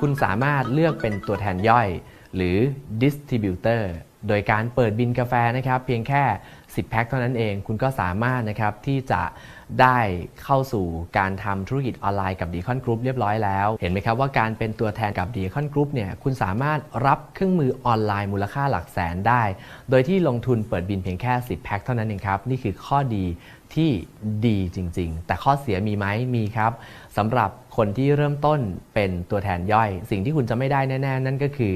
คุณสามารถเลือกเป็นตัวแทนย่อย หรือ distributor โดยการเปิดบินกาแฟนะครับ เพียงแค่ 10 แพ็คเท่านั้นเอง คุณก็สามารถนะครับที่จะได้เข้าสู่การทำธุรกิจออนไลน์กับ d ีคอนกรุ๊ปเรียบร้อยแล้ว เห็นไหมครับว่าการเป็นตัวแทนกับ d ีคอนกรุ๊ปเนี่ยคุณสามารถรับเครื่องมือออนไลน์มูลค่าหลักแสนได้ โดยที่ลงทุนเปิดบินเพียงแค่ 10 แพ็คเท่านั้นเองครับ นี่คือข้อดีที่ดีจริง ๆ แต่ข้อเสียมีไหมมีครับสำหรับ คนที่เริ่มต้นเป็นตัวแทนย่อย สิ่งที่คุณจะไม่ได้แน่ๆ นั่นก็คือ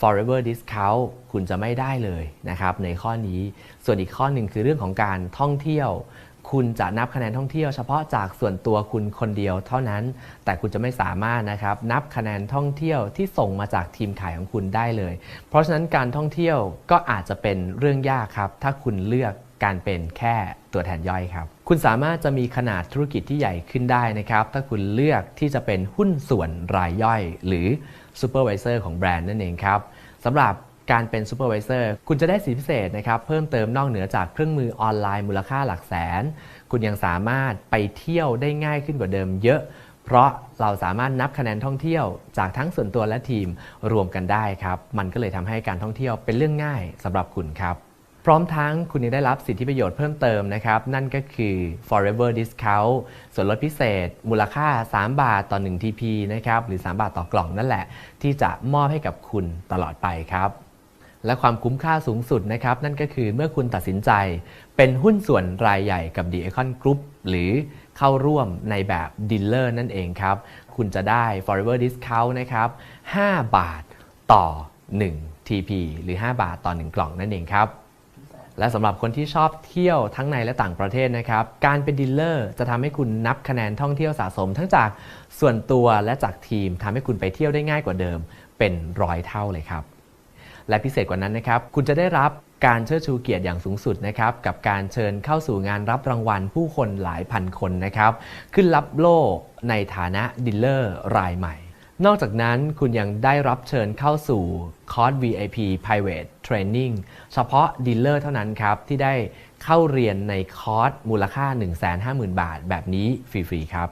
forever discount คุณจะไม่ได้เลยนะครับในข้อนี้ ส่วนอีกข้อหนึ่งคือเรื่องของการท่องเที่ยว คุณจะนับคะแนนท่องเที่ยวเฉพาะจากส่วนตัวคุณคนเดียวเท่านั้น แต่คุณจะไม่สามารถนะครับนับคะแนนท่องเที่ยวที่ส่งมาจากทีมขายของคุณได้เลย เพราะฉะนั้นการท่องเที่ยวก็อาจจะเป็นเรื่องยากครับ ถ้าคุณเลือก การเป็นแค่ตัวแทนย่อยครับ คุณสามารถจะมีขนาดธุรกิจที่ใหญ่ขึ้นได้นะครับ ถ้าคุณเลือกที่จะเป็นหุ้นส่วนรายย่อย หรือซูเปอร์วิเซอร์ของแบรนด์นั่นเองครับสำหรับการเป็นซูเปอร์วิเซอร์คุณจะได้สิทธิพิเศษนะครับ เพิ่มเติมนอกเหนือจากเครื่องมือออนไลน์มูลค่าหลักแสน คุณยังสามารถไปเที่ยวได้ง่ายขึ้นกว่าเดิมเยอะ เพราะเราสามารถนับคะแนนท่องเที่ยว จากทั้งส่วนตัวและทีมรวมกันได้ครับ มันก็เลยทำให้การท่องเที่ยวเป็นเรื่องง่ายสำหรับคุณครับ พร้อมทั้งคุณยังได้รับสิทธิประโยชน์เพิ่มเติมนะครับ นั่นก็คือ forever discount ส่วนลดพิเศษ มูลค่า 3 บาทต่อ 1 TP นะครับ หรือ 3 บาทต่อกล่องนั่นแหละ ที่จะมอบให้กับคุณตลอดไปครับ และความคุ้มค่าสูงสุดนะครับ นั่นก็คือเมื่อคุณตัดสินใจ เป็นหุ้นส่วนรายใหญ่กับ The Econ Group หรือเข้าร่วมในแบบดีลเลอร์นั่นเองครับ คุณจะได้ forever discount นะครับ 5 บาทต่อ 1 TP หรือ 5 บาทต่อ 1 กล่องนั่นเองครับ และสำหรับคนที่ชอบเที่ยวทั้งในและต่างประเทศนะครับ การเป็นดีลเลอร์จะทำให้คุณนับคะแนนท่องเที่ยวสะสม ทั้งจากส่วนตัวและจากทีมทำให้คุณไปเที่ยวได้ง่ายกว่าเดิม เป็นร้อยเท่าเลยครับ และพิเศษกว่านั้นนะครับ คุณจะได้รับการเชิดชูเกียรติอย่างสูงสุดนะครับกับการเชิญเข้าสู่งานรับรางวัลผู้คนหลายพันคนนะครับ ขึ้นรับโล่ในฐานะดีลเลอร์รายใหม่ นอกจากนั้นคุณยังได้รับเชิญเข้าสู่คอร์ส VIP Private Training เฉพาะดีลเลอร์เท่านั้นครับ ที่ได้เข้าเรียนในคอร์สมูลค่า 150,000 บาท แบบนี้ฟรี ๆ ครับ